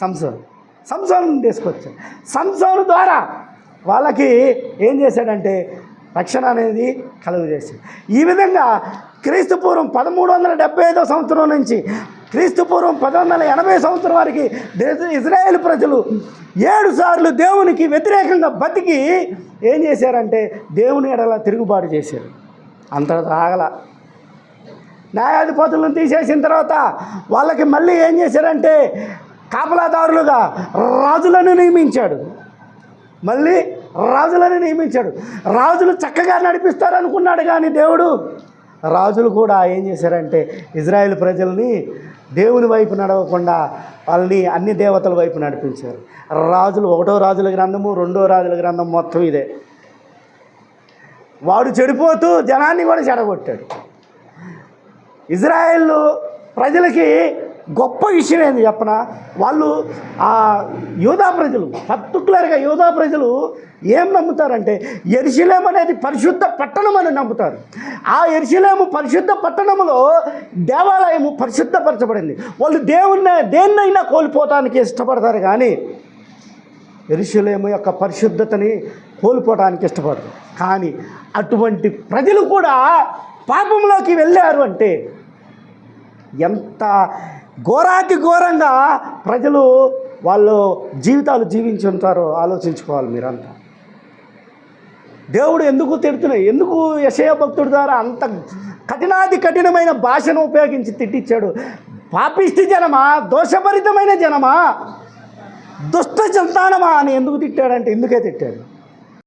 సంసోన్ సంసోన్ తీసుకొచ్చాడు. సంసోన్ ద్వారా వాళ్ళకి ఏం చేశాడంటే రక్షణ అనేది కలుగు చేశాడు. ఈ విధంగా క్రీస్తుపూర్వం పదమూడు వందల డెబ్బై ఐదో సంవత్సరం నుంచి క్రీస్తుపూర్వం పది వందల ఎనభై సంవత్సరం వారికి దేశ- ఇజ్రాయేల్ ప్రజలు ఏడు సార్లు దేవునికి వ్యతిరేకంగా బతికి ఏం చేశారంటే దేవుని ఎడల తిరుగుబాటు చేశారు. అంత ఆగల న్యాయాధిపతులను తీసేసిన తర్వాత వాళ్ళకి మళ్ళీ ఏం చేశారంటే కాపలాదారులుగా రాజులను నియమించాడు. మళ్ళీ రాజులను నియమించాడు. రాజులు చక్కగా నడిపిస్తారనుకున్నాడు కానీ దేవుడు రాజులు కూడా ఏం చేశారంటే ఇజ్రాయెల్ ప్రజల్ని దేవుని వైపు నడవకుండా వాళ్ళని అన్ని దేవతల వైపు నడిపించారు. రాజులు ఒకటో రాజుల గ్రంథము రెండో రాజుల గ్రంథం మొత్తం ఇదే. వాడు చెడిపోతూ జనాన్ని కూడా చెడగొట్టాడు. ఇజ్రాయెల్ ప్రజలకి గొప్ప విషయం ఏంది చెప్పన? వాళ్ళు ఆ యోధా ప్రజలు పర్టికులర్గా యోధా ప్రజలు ఏం నమ్ముతారంటే ఎరిశిలేం అనేది పరిశుద్ధ పట్టణం అని నమ్ముతారు. ఆ ఎరిశిలేము పరిశుద్ధ పట్టణంలో దేవాలయము పరిశుద్ధపరచబడింది. వాళ్ళు దేవుణ్ణి దేన్నైనా కోల్పోవటానికి ఇష్టపడతారు కానీ ఎరుషులేము యొక్క పరిశుద్ధతని కోల్పోవడానికి ఇష్టపడరు. కానీ అటువంటి ప్రజలు కూడా పాపంలోకి వెళ్ళారు అంటే ఎంత ఘోరాకి ఘోరంగా ప్రజలు వాళ్ళు జీవితాలు జీవించి ఉంటారో ఆలోచించుకోవాలి మీరంతా. దేవుడు ఎందుకు తిడుతున్నాయి ఎందుకు యశయ భక్తుడి ద్వారా అంత కఠినాది కఠినమైన భాషను ఉపయోగించి తిట్టించాడు? పాపిష్టి జనమా? దోషభరితమైన జనమా? దుష్ట సంతానమా అని ఎందుకు తిట్టాడంటే ఎందుకే తిట్టాడు?